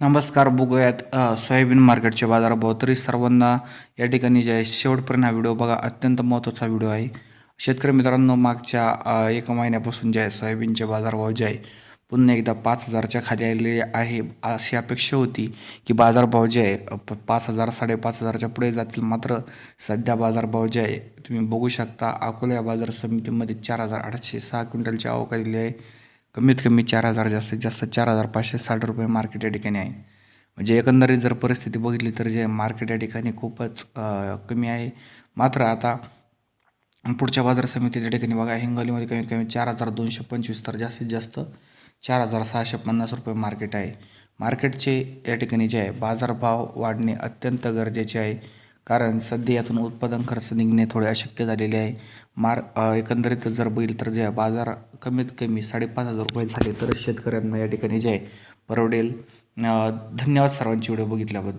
नमस्कार बघूयात सोयाबीन मार्केटचे बाजारभाव. तरी सर्वांना या ठिकाणी जे आहे शेवटपर्यंत हा व्हिडिओ बघा. अत्यंत महत्त्वाचा व्हिडिओ आहे. शेतकरी मित्रांनो मागच्या एका महिन्यापासून जे आहे सोयाबीनचे बाजारभाव जे आहे पुन्हा एकदा पाच हजारच्या खाली आलेले आहे. अशी अपेक्षा होती की बाजारभाव जे आहे प- पाच हजार साडेपाच हजारच्या पुढे जातील. मात्र सध्या बाजारभाव जे आहे तुम्ही बघू शकता अकोला या बाजार समितीमध्ये चार हजार आठशे सहा क्विंटलची आवक आलेली आहे. कमीत कमी चार हजार जास्तीत जास्त चार हजार पाचशे साठ रुपये मार्केट या ठिकाणी आहे. म्हणजे एकंदरीत जर परिस्थिती बघितली तर जे मार्केट या ठिकाणी खूपच कमी आहे. मात्र आता पुढच्या बाजार समितीच्या ठिकाणी बघा हिंगोलीमध्ये कमीत कमी चार हजार दोनशे पंचवीस तर जास्तीत जास्त चार हजार सहाशे पन्नास रुपये मार्केट आहे. मार्केटचे या ठिकाणी जे आहे बाजारभाव वाढणे अत्यंत गरजेचे आहे. कारण सध्या यातून उत्पादन खर्च निघणे थोडे अशक्य झालेले आहे. मार एकंदरीत जर बघितलं तर जे बाजार कमीत कमी साडेपाच हजार रुपये झाले तर शेतकऱ्यांना या ठिकाणी जे आहे परवडेल. धन्यवाद सर्वांची व्हिडिओ बघितल्याबद्दल.